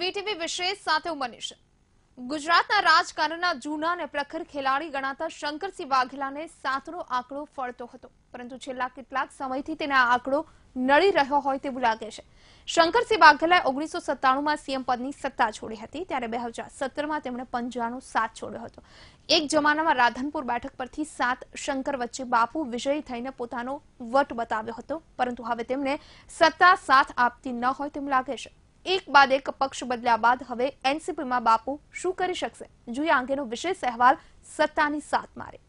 VTV વિશેષ સાથે હું મનીષ. ગુજરાતના રાજકારણના જૂના અને પ્રખર ખેલાડી ગણાતા શંકરસિંહ વાઘેલાને સાતનો આંકડો ફળતો હતો. પરંતુ છેલ્લા કેટલાક સમયથી તેને આંકડો નડી રહ્યો હોય તેવું લાગે છે. શંકરસિંહ વાઘેલાએ ઓગણીસો સત્તાણુંમાં સીએમ પદની સત્તા છોડી હતી, ત્યારે બે હજાર સત્તરમાં તેમણે પંજાનો સાથ છોડ્યો હતો. એક જમાનામાં રાધનપુર બેઠક પરથી સાત શંકર વચ્ચે બાપુ વિજયી થઈને પોતાનો વટ બતાવ્યો હતો, પરંતુ હવે તેમને સત્તા સાથ આપતી ન હોય તેમ લાગે છે. એક બાદ એક પક્ષ બદલ્યા બાદ હવે એનસીપીમાં બાપુ શું કરી શકશે? જોઈએ અંગેનો વિશેષ અહેવાલ સત્તાની સાથ મારે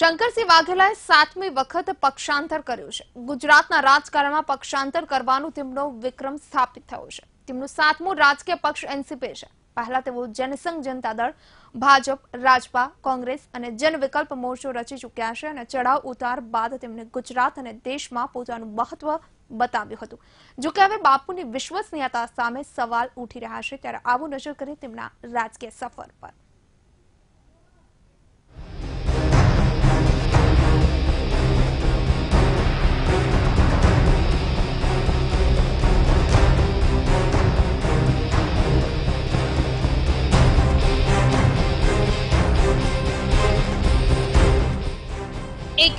શંકરસિંહ વાઘેલાએ સાતમી વખત પક્ષાંતર કર્યું છે. ગુજરાતના રાજકારણમાં પક્ષાંતર કરવાનો તેમનો વિક્રમ સ્થાપિત થયો છે. તેમનું સાતમું રાજકીય પક્ષ એનસીપી છે. પહેલા તેઓ જનસંઘ જનતા દળ, ભાજપ, રાજપા, કોંગ્રેસ અને જન વિકલ્પ મોરચો રચી ચૂક્યા છે અને ચઢાવ ઉતાર બાદ તેમણે ગુજરાત અને દેશમાં પોતાનું મહત્વ બતાવ્યું હતું. જોકે હવે બાપુની વિશ્વસનીયતા સામે સવાલ ઉઠી રહ્યા છે. ત્યારે આવું નજર કરીએ તેમના રાજકીય સફર પર.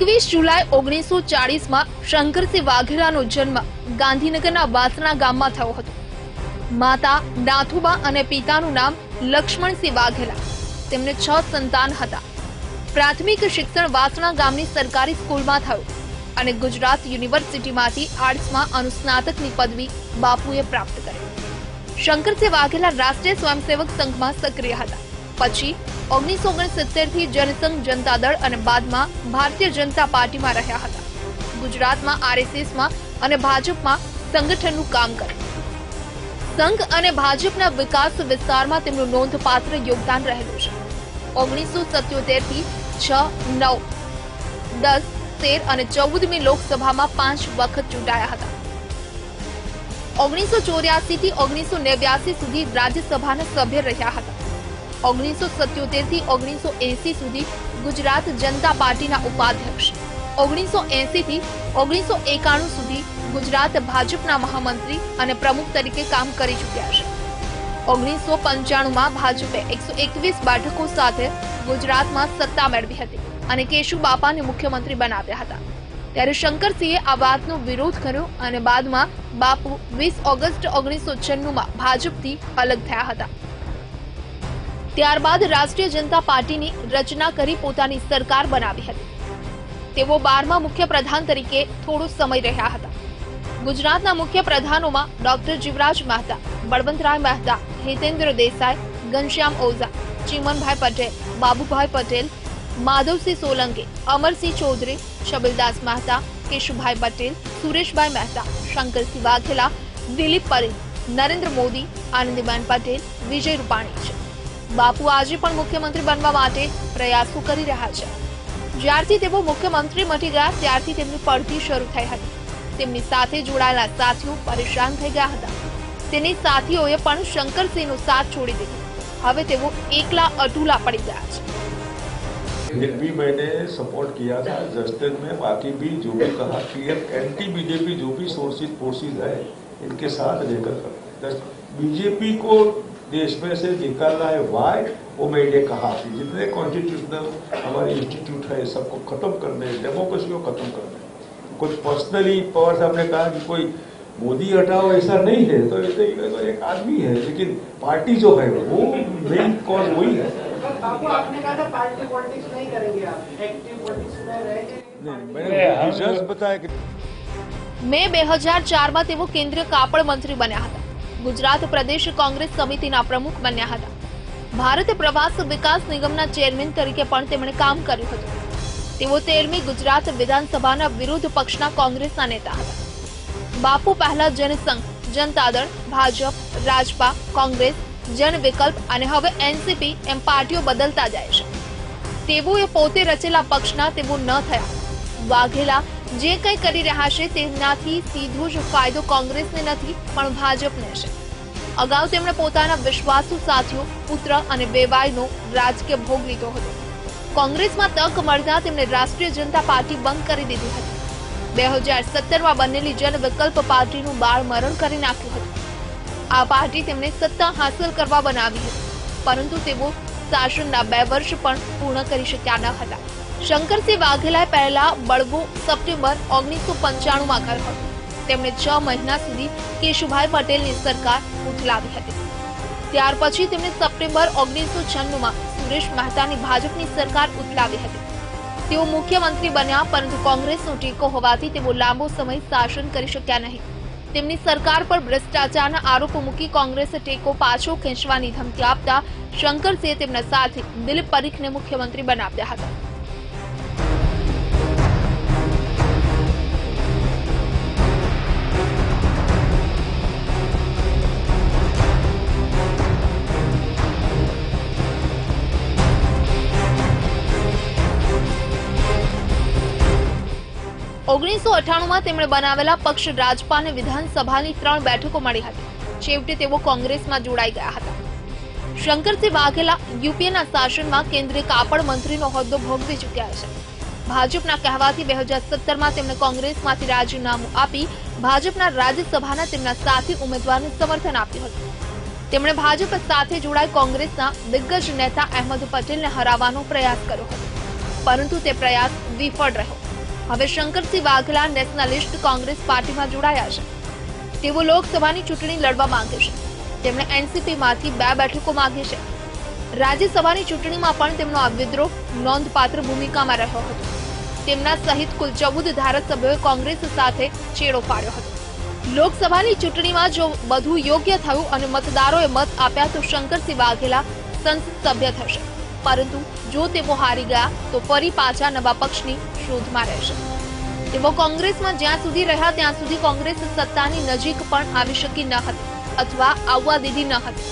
એકવીસ જુલાઈ ઓગણીસો ચાળીસમાં શંકરસિંહ વાઘેલાનો જન્મ ગાંધીનગરના વાસણા ગામમાં થયો હતો. માતા નાથુબા અને પિતાનું નામ લક્ષ્મણસિંહ વાઘેલા. તેમને છ સંતાન હતા. પ્રાથમિક શિક્ષણ વાસણા ગામની સરકારી સ્કૂલમાં થયું અને ગુજરાત યુનિવર્સિટીમાંથી આર્ટ્સમાં અનુસ્નાતકની પદવી બાપુએ પ્રાપ્ત કરી. શંકરસિંહ વાઘેલા રાષ્ટ્રીય સ્વયંસેવક સંઘમાં સક્રિય હતા. પછી ઓગણીસો ઓગણસિત્તેરથી જનસંઘ જનતા દળ અને બાદમાં ભારતીય જનતા પાર્ટીમાં રહ્યા હતા. ગુજરાતમાં આરએસએસમાં અને ભાજપમાં સંગઠનનું કામ કર્યું સંઘ અને ભાજપના વિકાસ વિસ્તારમાં તેમનું નોંધપાત્ર યોગદાન રહેલું છે. ઓગણીસો સત્યોતેરથી છ, નવ, દસ, તેર અને ચૌદમી લોકસભામાં પાંચ વખત ચૂંટાયા હતા. ઓગણીસો ચોર્યાસી થી ઓગણીસો નેવ્યાસી સુધી રાજ્યસભાના સભ્ય રહ્યા હતા. ઓગણીસો સત્યોતેરથી ઓગણીસો એસી સુધી ગુજરાત જનતા પાર્ટીના ઉપાધ્યક્ષ. ઓગણીસો એસી થી ઓગણીસો એકાણું સુધી ગુજરાત ભાજપના મહામંત્રી અને પ્રમુખ તરીકે કામ કરી ચૂક્યા છે. ઓગણીસો પંચાણુંમાં ભાજપે એકસો એકવીસ બેઠકો સાથે ગુજરાતમાં સત્તા મેળવી હતી અને કેશુ બાપાને મુખ્યમંત્રી બનાવ્યા હતા. ત્યારે શંકરસિંહે આ વાતનો વિરોધ કર્યો અને બાદમાં બાપુ વીસ ઓગસ્ટ ઓગણીસો છન્નુંમાં ભાજપથી અલગ થયા હતા. ત્યારબાદ રાષ્ટ્રીય જનતા પાર્ટીની રચના કરી પોતાની સરકાર બનાવી હતી. તેઓ બારમા મુખ્ય પ્રધાન તરીકે થોડો સમય રહ્યા હતા. ગુજરાતના મુખ્ય પ્રધાનોમાં ડોક્ટર જીવરાજ મહેતા, બળવંતરાય મહેતા, હિતેન્દ્ર દેસાઈ, ઘનશ્યામ ઓઝા, ચીમનભાઈ પટેલ, બાબુભાઈ પટેલ, માધવસિંહ સોલંકી, અમરસિંહ ચૌધરી છબીલદાસ મહેતા, કેશુભાઈ પટેલ, સુરેશભાઈ મહેતા, શંકરસિંહ વાઘેલા, દિલીપ પરીખ નરેન્દ્ર મોદી, આનંદીબેન પટેલ, વિજય રૂપાણી છે. બાપુ આજે પણ મુખ્યમંત્રી બનવા માટે પ્રયાસો કરી રહ્યા છે જ્યારથી તેઓ મુખ્યમંત્રી મટી ગયા ત્યારથી તેમની પડતી શરૂ થઈ હતી તેમની સાથે જોડાયેલા સાથીઓ પરેશાન થઈ ગયા હતા તેની સાથીઓએ પણ શંકરસિંહનો સાથ છોડી દીધો હવે તેઓ એકલા અટુલા પડી ગયા છે फिर भी मैंने सपोर्ट किया था जस्टिस में बाकी भी जो भी कहा कि एंटी बीजेपी जो भी सोर्सेज फोर्सेज है इनके साथ लेकर बीजेपी को देश में से निकालना है वाई वो मैंने कहा कि जितने कॉन्स्टिट्यूशनल हमारे इंस्टीट्यूट है सबको खत्म करने हैं डेमोक्रेसी को खत्म करना है कुछ पर्सनली पवार साहब ने कहा कि कोई मोदी हटाओ ऐसा नहीं है तो ये तो ये तो एक आदमी है लेकिन पार्टी जो है वो मेन कॉज वही है बाबू आपने कहा था पार्टी पॉलिटिक्स नहीं करेंगे आप एक्टिव पॉलिटिक्स में रहेंगे नहीं, मैंने रीजंस बताया कि મે બે હજાર ચારમાં તેઓ કેન્દ્રીય કાપડ મંત્રી બન્યા હતા ગુજરાત પ્રદેશ કોંગ્રેસ સમિતિના પ્રમુખ બન્યા હતા. ભારત પ્રવાસ વિકાસ નિગમના ચેરમેન તરીકે પણ તેમણે કામ કર્યું હતું. તેઓ તેરમી ગુજરાત વિધાનસભાના વિરોધ પક્ષના કોંગ્રેસના નેતા હતા. બાપુ પહેલા જનસંઘ, જનતા દળ, ભાજપ, રાજપા, કોંગ્રેસ જન વિકલ્પ અને હવે એનસીપી એમ પાર્ટીઓ બદલતા જાય છે. તેઓએ પોતે રચેલા પક્ષના તેઓ ન થયા. વાઘેલા જે કંઈ કરી રહ્યા છે તેનાથી સીધો જ ફાયદો કોંગ્રેસને નથી, પણ ભાજપને છે. અગાઉ તેમણે પોતાના વિશ્વાસુ સાથીઓ, પુત્ર અને બેવાઈનો રાજકીય ભોગ લીધો હતો. કોંગ્રેસમાં તક મળતા તેમણે રાષ્ટ્રીય જનતા પાર્ટી બંધ કરી દીધી હતી. બે હજાર સત્તરમાં બનેલી જન વિકલ્પ પાર્ટીનું બાળ મરણ કરી નાખ્યું હતું. આ પાર્ટી તેમણે સત્તા હાંસલ કરવા બનાવી હતી. પરંતુ તેઓ શાસનના બે વર્ષ પણ પૂર્ણ કરી શક્યા ન હતા. શંકરસિંહ વાઘેલાએ પહેલા બળવો સપ્ટેમ્બર ઓગણીસો પંચાણુંમાં કર્યો હતું. તેમણે છ મહિના સુધી કેશુભાઈ પટેલની સરકાર ઉથલાવી હતી. ત્યાર પછી તેમણે સપ્ટેમ્બર ઓગણીસો છન્નુંમાં સુરેશ મહેતાની ભાજપની સરકાર ઉથલાવી હતી. તેઓ મુખ્યમંત્રી બન્યા, પરંતુ કોંગ્રેસનો ટેકો હોવાથી તેઓ લાંબો સમય શાસન કરી શક્યા નહીં. તેમની સરકાર પર ભ્રષ્ટાચારના આરોપો મૂકી કોંગ્રેસે ટેકો પાછો ખેંચવાની ધમકી આપતા શંકરસિંહે તેમના સાથે દિલીપ પરીખને મુખ્યમંત્રી બનાવ્યા હતા. ઓગણીસો અઠ્ઠાણુંમાં તેમણે બનાવેલા પક્ષ રાજપાને વિધાનસભાની ત્રણ બેઠકો મળી હતી. છેવટે તેઓ કોંગ્રેસમાં જોડાઈ ગયા હતા. શંકરસિંહ વાઘેલા યુપીએના શાસનમાં કેન્દ્રીય કાપડ મંત્રીનો હોદ્દો ભોગવી ચૂક્યા છે. ભાજપના કહેવાથી બે હજાર સત્તરમાં તેમણે કોંગ્રેસમાંથી રાજીનામું આપી ભાજપના રાજ્યસભાના તેમના સાથી ઉમેદવારને સમર્થન આપ્યું હતું. તેમણે ભાજપ સાથે જોડાઈ કોંગ્રેસના દિગ્ગજ નેતા અહેમદ પટેલને હરાવવાનો પ્રયાસ કર્યો હતો. પરંતુ તે પ્રયાસ વિફળ રહ્યો. હવે શંકરસિંહ વાઘેલા નેશનલિસ્ટ કોંગ્રેસ પાર્ટીમાં જોડાયા છે. તેઓ લોકસભાની ચૂંટણી લડવા માંગે છે. તેમણે એનસીપીમાંથી બે બેઠકો માંગી છે. રાજ્યસભાની ચૂંટણીમાં પણ તેમનો આ વિદ્રોહ નોંધપાત્ર ભૂમિકામાં રહ્યો હતો. તેમના સહિત કુલ ચૌદ ધારાસભ્યોએ કોંગ્રેસ સાથે ચેડો પાડ્યો હતો. લોકસભાની ચૂંટણીમાં જો બધું યોગ્ય થયું અને મતદારોએ મત આપ્યા તો શંકરસિંહ વાઘેલા સંસદ સભ્ય થશે. પરંતુ જો તેઓ હારી ગયા, તો ફરી પાછા નવા પક્ષની શોધમાં રહેશે. તેઓ કોંગ્રેસમાં જ્યાં સુધી રહ્યા, ત્યાં સુધી કોંગ્રેસ સત્તાની નજીક પણ આવી શકી ન હતી, અથવા આવવા દીધી ન હતી.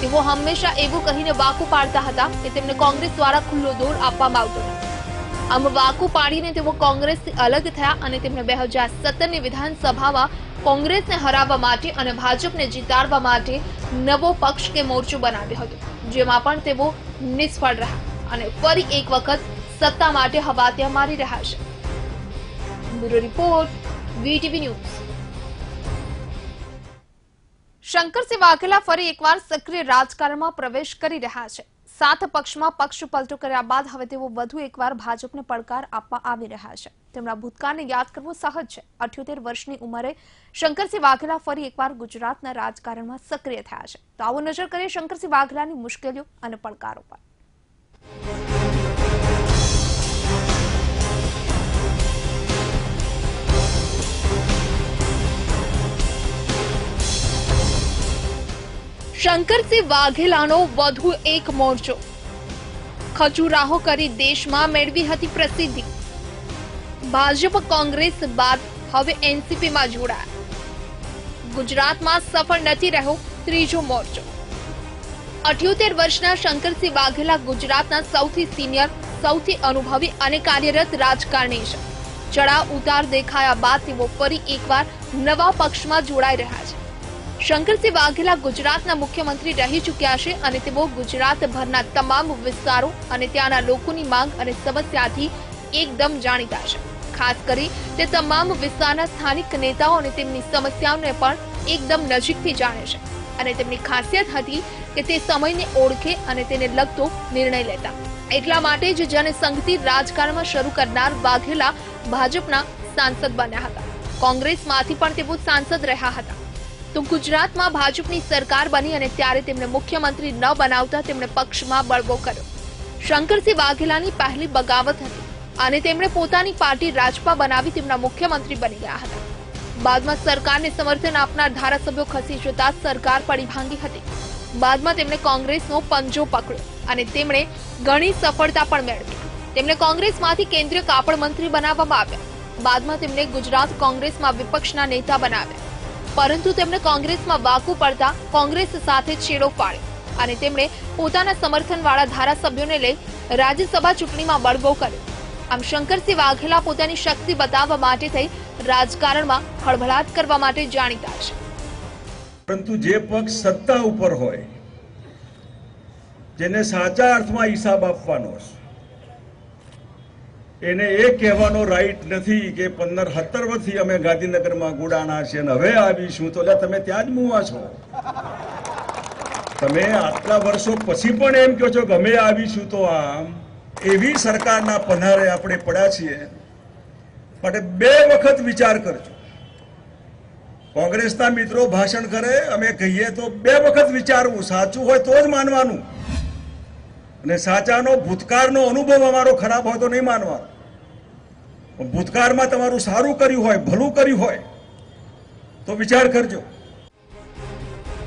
તેઓ હંમેશા એવું કહીને વાકુ પાડતા હતા કે તેમને કોંગ્રેસ દ્વારા ખુલ્લો દોર આપવામાં આવતો નથી. આમ વાકુ પાડીને તેઓ કોંગ્રેસથી અલગ થયા અને તેમને બે હજાર સત્તરની વિધાનસભામાં કોંગ્રેસને હરાવવા માટે અને ભાજપને જીતાડવા માટે નવો પક્ષ કે મોરચો બનાવ્યો હતો. જેમાં પણ તેઓ નિષ્ફળ રહ્યા અને ફરી એક વખત સત્તા માટે હવા ત્યાં મારી રહ્યા છે. Bureau report, VTV news. Shankarsinh Vaghela ફરી એકવાર સક્રિય રાજકારણમાં પ્રવેશ કરી રહ્યા છે. સાત પક્ષમાં પક્ષ પલટો કર્યા બાદ હવે તેઓ વધુ એકવાર ભાજપને પડકાર આપવા આવી રહ્યા છે. તેમના ભૂતકાળને યાદ કરવું સહજ છે. અઠ્યોતેર વર્ષની ઉંમરે શંકરસિંહ વાઘેલા ફરી એકવાર ગુજરાતના રાજકારણમાં સક્રિય થયા છે. તો આવો નજર કરીએ શંકરસિંહ વાઘેલાની મુશ્કેલીઓ અને પડકારો પર. શંકરસિંહ વાઘેલાનો વધુ એક મોરચો. ખજુરાહો કરી દેશમાં મેળવી હતી પ્રસિદ્ધિ. ભાજપ કોંગ્રેસ બાદ હવે એનસીપીમાં જોડાયા. ગુજરાતમાં સફળ નથી રહ્યો ત્રીજો મોરચો. અઠ્યોતેર વર્ષના શંકરસિંહ વાઘેલા ગુજરાતના સૌથી સિનિયર, સૌથી અનુભવી અને કાર્યરત રાજકારણી છે. ચડાવ ઉતાર દેખાયા બાદ તેઓ ફરી એકવાર નવા પક્ષમાં જોડાઈ રહ્યા છે. શંકરસિંહ વાઘેલા ગુજરાતના મુખ્યમંત્રી રહી ચૂક્યા છે અને તેઓ ગુજરાતભરના તમામ વિસ્તારો અને ત્યાંના લોકોની માંગ અને સમસ્યાથી એકદમ જાણીતા છે. ખાસ કરી તે તમામ વિસ્તારના સ્થાનિક નેતાઓ અને તેમની સમસ્યાઓને પણ એકદમ નજીકથી જાણે છે અને તેમની ખાસિયત હતી કે તે સમયને ઓળખે અને તેને લગતો નિર્ણય લેતા. એટલા માટે જ જનસંઘથી રાજકારણમાં શરૂ કરનાર વાઘેલા ભાજપના સાંસદ બન્યા હતા. કોંગ્રેસમાંથી પણ તેઓ સાંસદ રહ્યા હતા. તો ગુજરાતમાં ભાજપની સરકાર બની અને ત્યારે તેમને મુખ્યમંત્રી ન બનાવતા તેમણે પક્ષમાં બળવો કર્યો. શંકરસિંહ વાઘેલાની પહેલી બગાવત હતી અને તેમણે પોતાની પાર્ટી રાજપા બનાવી તેમના મુખ્યમંત્રી બની ગયા હતા. બાદમાં સરકારને સમર્થન આપનાર ધારાસભ્યો ખસી જતા સરકાર પડી ભાંગી હતી. બાદમાં તેમણે કોંગ્રેસનો પંજો પકડ્યો અને તેમણે ઘણી સફળતા પણ મેળવી. તેમણે કોંગ્રેસમાંથી કેન્દ્રીય કાપડ મંત્રી બનાવવામાં આવ્યા. બાદમાં તેમને ગુજરાત કોંગ્રેસમાં વિપક્ષના નેતા બનાવ્યા. પરંતુ તેમણે કોંગ્રેસમાં વાકુ પડતા કોંગ્રેસ સાથે છેડો પાડ્યો. અને તેમણે પોતાના સમર્થનવાળા ધારાસભ્યોને લઈ રાજ્યસભા ચૂંટણીમાં બળવો કર્યો. આમ શંકરસિંહ વાઘેલા પોતાની શક્તિ બતાવવા માટે થઈ રાજકારણમાં ખળભળાટ કરવા માટે જાણીતા છે. પરંતુ જે પક્ષ સત્તા ઉપર હોય, જેને સાચા અર્થમાં હિસાબ આપવાનો છે એને એ કહેવાનો રાઈટ નથી કે પંદર સત્તર વર્ષથી અમે ગાંધીનગરમાં ગુડાણા છે અને હવે આવીશું. તો તમે ત્યાં જ મુવા છો. તમે આટલા વર્ષો પછી પણ એમ કહો છો કે અમે આવીશું તો આમ. એવી સરકારના પનારે આપણે પડ્યા છીએ. માટે બે વખત વિચાર કરજો. કોંગ્રેસના મિત્રો ભાષણ કરે, અમે કહીએ તો બે વખત વિચારવું. સાચું હોય તો જ માનવાનું. અને સાચાનો ભૂતકાળનો અનુભવ અમારો ખરાબ હોય તો નહીં માનવાનો. ભૂતકાળમાં તમારું સારું કર્યું હોય, ભલું કર્યું હોય, તો વિચાર કરજો.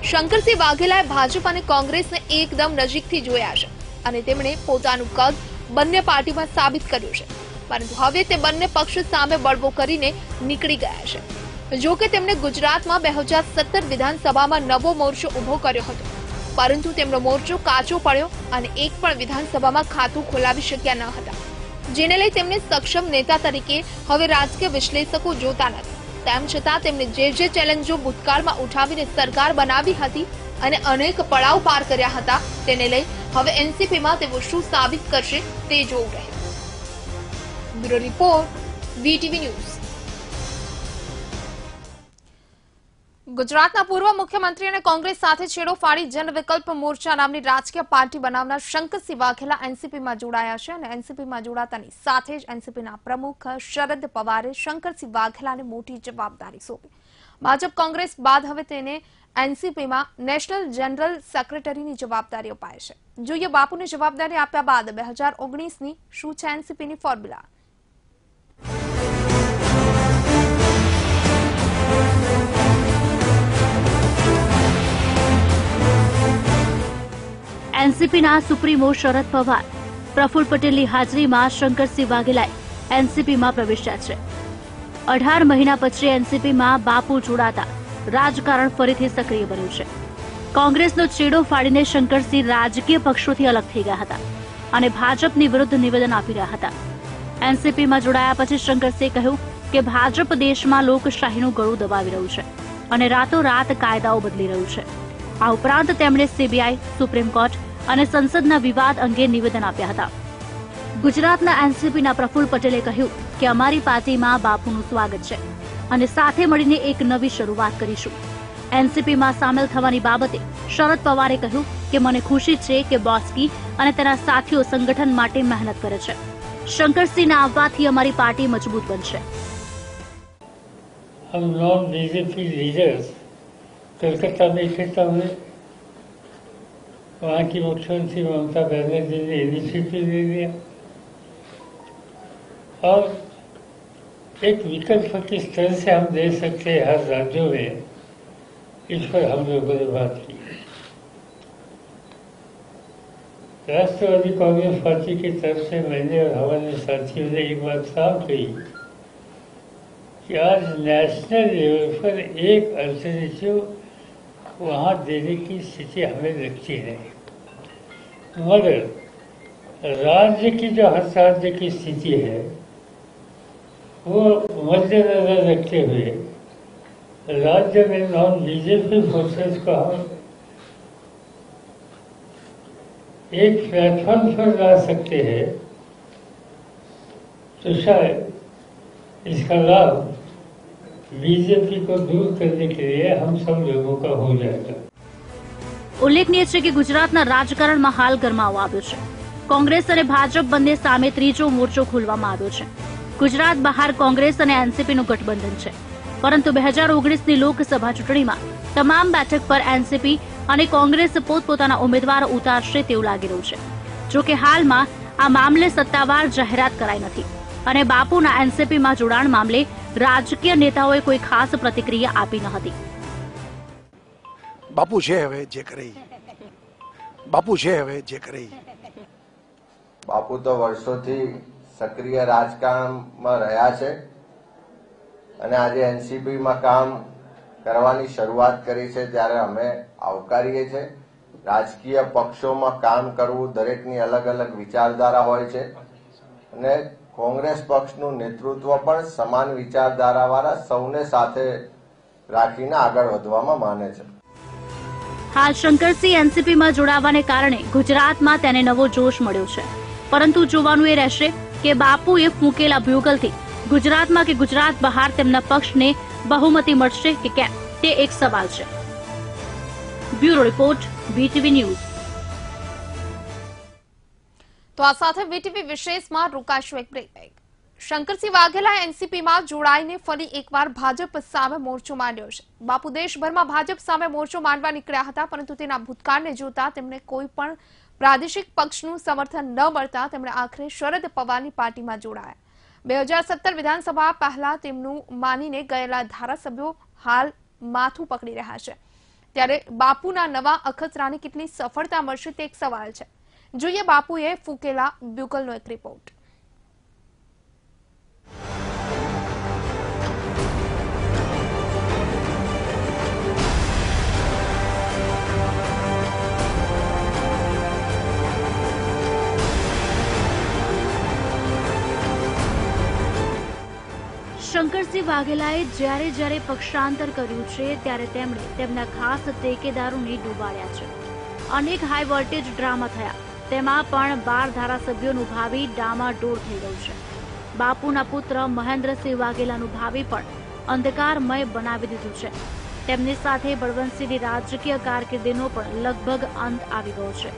શંકરસિંહ વાઘેલાએ ભાજપ અને કોંગ્રેસને એકદમ નજીકથી જોયા છે અને તેમણે પોતાનું કદ બંને પાર્ટીમાં સાબિત કર્યું છે. પરંતુ હવે તે બંને પક્ષ સામે બળવો કરીને નીકળી ગયા છે. જો કે તેમણે ગુજરાતમાં બે હજાર સત્તર વિધાનસભામાં નવો મોરચો ઊભો કર્યો હતો. પરંતુ તેમનો મોરચો કાચો પડ્યો અને એક પણ વિધાનસભામાં ખાતું ખોલાવી શક્યા ન હતા, જેને લઈ તેમને સક્ષમ નેતા તરીકે હવે રાજકીય વિશ્લેષકો જોતા નથી. તેમ છતાં તેમણે જે જે ચેલેન્જો ભૂતકાળમાં ઉઠાવીને સરકાર બનાવી હતી અને અનેક પડાવ પાર કર્યા હતા, તેને લઈ હવે એનસીપીમાં તેઓ શું સાબિત કરશે તે જોવું રહ્યું. Bureau report, VTV news. ગુજરાતના પૂર્વ મુખ્યમંત્રી અને કોંગ્રેસ સાથે છેડો ફાડી જન વિકલ્પ મોરચા નામની રાજકીય પાર્ટી બનાવનાર શંકરસિંહ વાઘેલા એનસીપીમાં જોડાયા છે અને એનસીપીમાં જોડાતાની સાથે જ એનસીપીના પ્રમુખ શરદ પવારે શંકરસિંહ વાઘેલાને મોટી જવાબદારી સોંપી. ભાજપ કોંગ્રેસ બાદ હવે તેને એનસીપીમાં નેશનલ જનરલ સેક્રેટરીની જવાબદારી અપાય છે. જોઈએ બાપુને જવાબદારી આપ્યા બાદ બે હજાર ઓગણીસની શું છે એનસીપીની ફોર્મ્યુલા? એનસીપીના સુપ્રીમો શરદ પવાર. પ્રફુલ્લ પટેલની હાજરીમાં શંકરસિંહ વાઘેલાએ એનસીપીમાં પ્રવેશ્યા છે અઢાર મહિના પછી એનસીપીમાં બાપુ જોડાતા રાજકારણ ફરીથી સક્રિય બન્યું છે. કોંગ્રેસનો ચેડો ફાડીને શંકરસિંહ રાજકીય પક્ષોથી અલગ થઈ ગયા હતા અને ભાજપની વિરુદ્ધ નિવેદન આપી રહ્યા હતા. એનસીપીમાં જોડાયા પછી શંકરસિંહે કહ્યું કે ભાજપ દેશમાં લોકશાહીનું ગળું દબાવી રહ્યું છે અને રાતોરાત કાયદાઓ બદલી રહ્યું છે. આ ઉપરાંત તેમણે સીબીઆઈ, સુપ્રીમ કોર્ટ અને સંસદના વિવાદ અંગે નિવેદન આપ્યા હતા ગુજરાતના એનસીપીના પ્રફુલ્લ પટેલે કહ્યું કે અમારી પાર્ટીમાં બાપુનું સ્વાગત છે અને સાથે મળીને એક નવી શરૂઆત કરીશું એનસીપીમાં સામેલ થવાની બાબતે શરદ પવારે કહ્યું કે મને ખુશી છે કે બોસ્કી અને તેના સાથીઓ સંગઠન માટે મહેનત કરે છે શંકરસિંહના આવવાથી અમારી પાર્ટી મજબૂત બનશે हम नॉन बीजेपी लीडर्स कलकत्ता में इकट्ठा हुए वहाँ की मुख्यमंत्री ममता बनर्जी ने इनिशिएटिव ले लिया और एक विकल्प किस तरह से हम दे सकते हैं हर राज्यों में इस पर हम लोगों ने बात की राष्ट्रवादी कांग्रेस पार्टी की तरफ से मैंने और हमारे साथियों ने एक बात साफ कही कि आज नेशनल लेवल पर एक अल्टरनेटिव वहाँ देने की स्थिति हमें लगती नहीं मगर राज्य की जो हर राज्य की स्थिति है, वो मद्देनजर रखते हुए राज्य में नॉन बीजेपी फोर्सेस को हम एक प्लेटफॉर्म पर ला सकते हैं तो शायद इसका लाभ बीजेपी को दूर करने के लिए हम सब लोगों का हो जाएगा ઉલ્લેખનીય છે કે ગુજરાતના રાજકારણમાં હાલ ગરમાવો આવ્યો છે કોંગ્રેસ અને ભાજપ બંને સામે ત્રીજો મોરચો ખોલવામાં આવ્યો છે ગુજરાત બહાર કોંગ્રેસ અને એનસીપીનું ગઠબંધન છે પરંતુ બે હજાર ઓગણીસની લોકસભા ચૂંટણીમાં તમામ બેઠક પર એનસીપી અને કોંગ્રેસ પોતપોતાના ઉમેદવારો ઉતારશે તેવું લાગી રહ્યું છે જો કે હાલમાં આ મામલે સત્તાવાર જાહેરાત કરાઈ નથી અને બાપુના એનસીપીમાં જોડાણ મામલે રાજકીય નેતાઓએ કોઈ ખાસ પ્રતિક્રિયા આપી ન હતી. બાપુ છે હવે જે કરે બાપુ છે હવે જે કરે બાપુ તો વર્ષોથી સક્રિય રાજકારણમાં રહ્યા છે અને આજે એનસીબીમાં કામ કરવાની શરૂઆત કરી છે ત્યારે અમે આવકારીએ છીએ. રાજકીય પક્ષોમાં કામ કરવું દરેકની અલગ અલગ વિચારધારા હોય છે અને કોંગ્રેસ પક્ષનું નેતૃત્વ પણ સમાન વિચારધારાવાળા સૌને સાથે રાખીને આગળ વધવામાં માને છે. હાલ શંકરસિંહ એનસીપીમાં જોડાવાને કારણે ગુજરાતમાં તેને નવો જોશ મળ્યો છે. પરંતુ જોવાનું એ રહેશે કે બાપુએ ફૂંકેલા બ્યુગલથી ગુજરાતમાં કે ગુજરાત બહાર તેમના પક્ષને બહુમતી મળશે કે કેમ, તે એક સવાલ છે. બ્યુરો રિપોર્ટ બીટીવી ન્યૂઝ તો આ સાથે વીટીવી વિશેષમાં રોકાશું એક બ્રેક. શંકરસિંહ વાઘેલા એનસીપીમાં જોડાઈને ફરી એકવાર ભાજપ સામે મોરચો માંડ્યો છે. બાપુ દેશભરમાં ભાજપ સામે મોરચો માંડવા નીકળ્યા હતા, પરંતુ તેના ભૂતકાળને જોતા તેમને કોઈ પણ પ્રાદેશિક પક્ષનું સમર્થન ન મળતા તેમણે આખરે શરદ પવારની પાર્ટીમાં જોડાયા. બે હજાર સત્તર વિધાનસભા પહેલા તેમનું માનીને ગયેલા ધારાસભ્યો હાલ માથું પકડી રહ્યા છે. ત્યારે બાપુના નવા અખતરાને કેટલી સફળતા મળશે તે એક સવાલ છે. જોઈએ બાપુએ ફૂકેલા બ્યુકલનો એક રિપોર્ટ શંકરસિંહ વાઘેલાએ જ્યારે જ્યારે પક્ષાંતર કર્યું છે, ત્યારે તેમણે તેમના ખાસ ટેકેદારોને ડૂબાડ્યા છે. અનેક હાઈ વોલ્ટેજ ડ્રામા થયા. તેમાં પણ બાર ધારાસભ્યોનું ભાવિ ડામાડોળ થઈ ગયું છે. બાપુના પુત્ર મહેન્દ્રસિંહ વાઘેલાનું ભાવિ પણ અંધકારમય બનાવી દીધું છે. તેમની સાથે બળવંતસિંહની રાજકીય કારકિર્દીનો પણ લગભગ અંત આવી ગયો છે.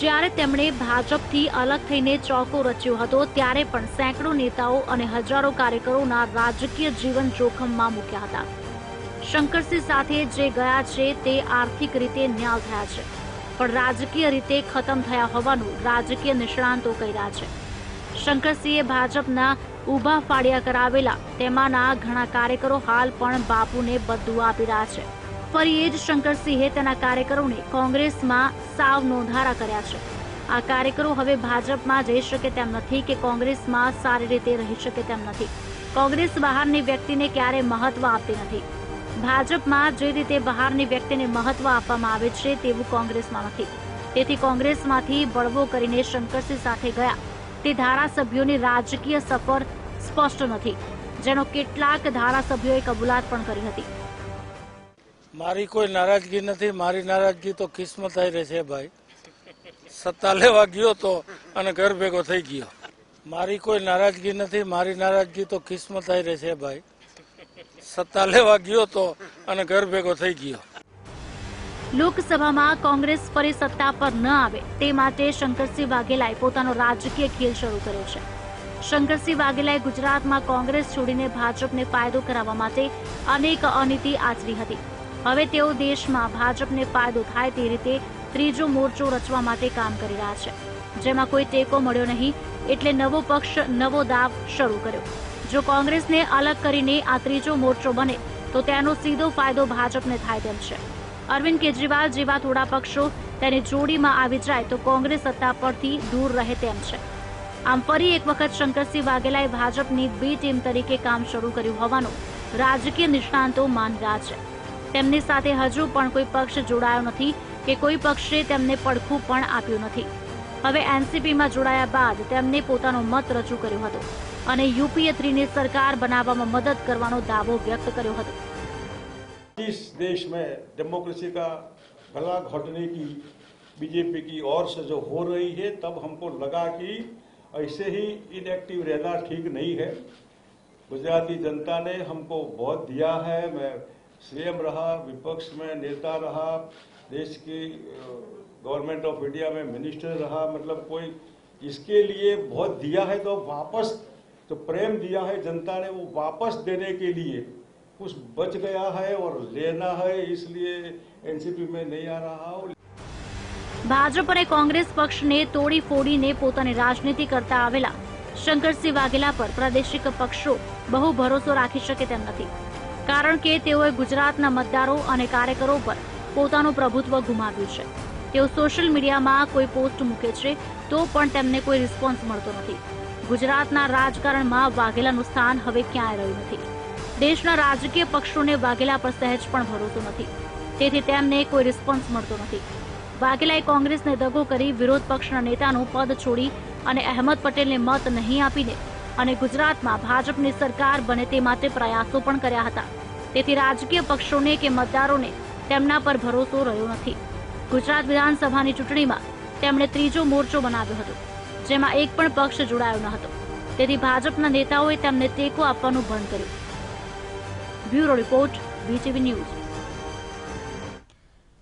જ્યારે તેમણે ભાજપથી અલગ થઈને ચોકો રચ્યો હતો, ત્યારે પણ સેંકડો નેતાઓ અને હજારો કાર્યકરોના રાજકીય જીવન જોખમમાં મૂક્યા હતા. શંકરસિંહ સાથે જે ગયા છે, તે આર્થિક રીતે ન્યાલ થયા છે. પણ રાજકીય રીતે ખતમ થયા હોવાનું રાજકીય નિષ્ણાંતો કહી રહ્યા છે. શંકરસિંહે ભાજપના ઊભા ફાળિયા કરાવેલા તેમાંના ઘણા કાર્યકરો હાલ પણ બાપુને બધું આપી રહ્યા છે. ફરી એ જ શંકરસિંહે તેના કાર્યકરોને કોંગ્રેસમાં સાવ નોંધારા કર્યા છે. આ કાર્યકરો હવે ભાજપમાં જઈ શકે તેમ નથી કે કોંગ્રેસમાં સારી રીતે રહી શકે તેમ નથી. કોંગ્રેસ બહારની વ્યક્તિને ક્યારે મહત્વ આપતી નથી. ભાજપમાં જે રીતે બહારની વ્યક્તિને મહત્વ આપવામાં આવે છે તેવું કોંગ્રેસમાં નથી. તેથી કોંગ્રેસમાંથી બળવો કરીને શંકરસિંહ સાથે ગયા. તે ધારાસભ્યોની રાજકીય સફર સ્પષ્ટ નથી. જેનો કેટલાક ધારાસભ્યોએ કબૂલાત પણ કરી હતી. મારી કોઈ નારાજગી નથી. મારી નારાજગી તો કિસ્મત રહે છે ભાઈ. સત્તા લેવા ગયો તો અને ઘર ભેગો થઈ ગયો. મારી કોઈ નારાજગી નથી. મારી નારાજગી તો કિસ્મત રહે છે ભાઈ. સત્તા લેવા ગયો તો અને ઘર ભેગો થઈ ગયો. લોકસભામાં કોંગ્રેસ ફરી સત્તા પર ન આવે, તે માટે શંકરસિંહ વાઘેલાએ પોતાનો રાજકીય ખેલ શરૂ કર્યો છે. શંકરસિંહ વાઘેલાએ ગુજરાતમાં કોંગ્રેસ છોડીને ભાજપને ફાયદો કરાવવા માટે અનેક અનીતિ આચરી હતી. હવે તેઓ દેશમાં ભાજપને ફાયદો થાય તે રીતે ત્રીજો મોરચો રચવા માટે કામ કરી રહ્યા છે. જેમાં કોઈ ટેકો મળ્યો નહીં, એટલે નવો પક્ષ, નવો દાવ શરૂ કર્યો. જો કોંગ્રેસને અલગ કરીને આ ત્રીજો મોરચો બને, તો તેનો સીધો ફાયદો ભાજપને થાય તેમ છે. અરવિંદ કેજરીવાલ જેવા થોડા પક્ષો તેની જોડીમાં આવી જાય તો કોંગ્રેસ સત્તા પરથી દૂર રહે તેમ છે. આમ ફરી એક વખત શંકરસિંહ વાઘેલાએ ભાજપની બી ટીમ તરીકે કામ શરૂ કર્યું હોવાનું રાજકીય નિષ્ણાંતો માની છે. તેમની સાથે હજુ પણ કોઈ પક્ષ જોડાયો નથી કે કોઈ પક્ષે તેમને પડખું પણ આપ્યું નથી. હવે એનસીપીમાં જોડાયા બાદ તેમને પોતાનો મત રજૂ કર્યો હતો અને યુપીએ થ્રીની સરકાર બનાવવામાં મદદ કરવાનો દાવો વ્યક્ત કર્યો હતો इस देश में डेमोक्रेसी का गला घोटने की बीजेपी की ओर से जो हो रही है तब हमको लगा कि ऐसे ही इनएक्टिव रहना ठीक नहीं है गुजराती जनता ने हमको बहुत दिया है मैं सीएम रहा विपक्ष में नेता रहा देश की गवर्नमेंट ऑफ इंडिया में मिनिस्टर रहा मतलब कोई इसके लिए बहुत दिया है तो वापस जो प्रेम दिया है जनता ने वो वापस देने के लिए कुछ बच गया है और लेना है इसलिए एनसीपी में नहीं आ रहा और ભાજપ અને કોંગ્રેસ પક્ષને તોડી ફોડીને પોતાની રાજનીતિ કરતા આવેલા શંકરસિંહ વાઘેલા પર પ્રાદેશિક પક્ષો બહુ ભરોસો રાખી શકે તેમ નથી કારણ કે તેઓએ ગુજરાતના મતદારો અને કાર્યકરો પર પોતાનું પ્રભુત્વ ગુમાવ્યું છે તેઓ સોશિયલ મીડિયામાં કોઈ પોસ્ટ મૂકે છે, તો પણ તેમને કોઈ રિસ્પોન્સ મળતો નથી. ગુજરાતના રાજકારણમાં વાઘેલાનું સ્થાન હવે ક્યાંય રહ્યું નથી. દેશના રાજકીય પક્ષોને વાઘેલા પર સહેજ પણ ભરોસો નથી. તેથી તેમને કોઈ રિસ્પોન્સ મળતો નથી. વાઘેલાએ કોંગ્રેસને દગો કરી વિરોધ પક્ષના નેતાનું પદ છોડી અને અહેમદ પટેલને મત નહીં આપીને અને ગુજરાતમાં ભાજપની સરકાર બને તે માટે પ્રયાસો પણ કર્યા હતા. તેથી રાજકીય પક્ષોને કે મતદારોને તેમના પર ભરોસો રહ્યો નથી. ગુજરાત વિધાનસભાની ચૂંટણીમાં તેમણે ત્રીજો મોરચો બનાવ્યો હતો, જેમાં એક પણ પક્ષ જોડાયો ન હતો. તેથી ભાજપના નેતાઓએ તેમને ટેકો આપવાનું બંધ કર્યું. Bureau report VTV news.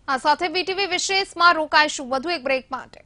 આ સાથે બીટીવી વિશેષમાં રોકાઈશું. વધુ એક બ્રેક માટે.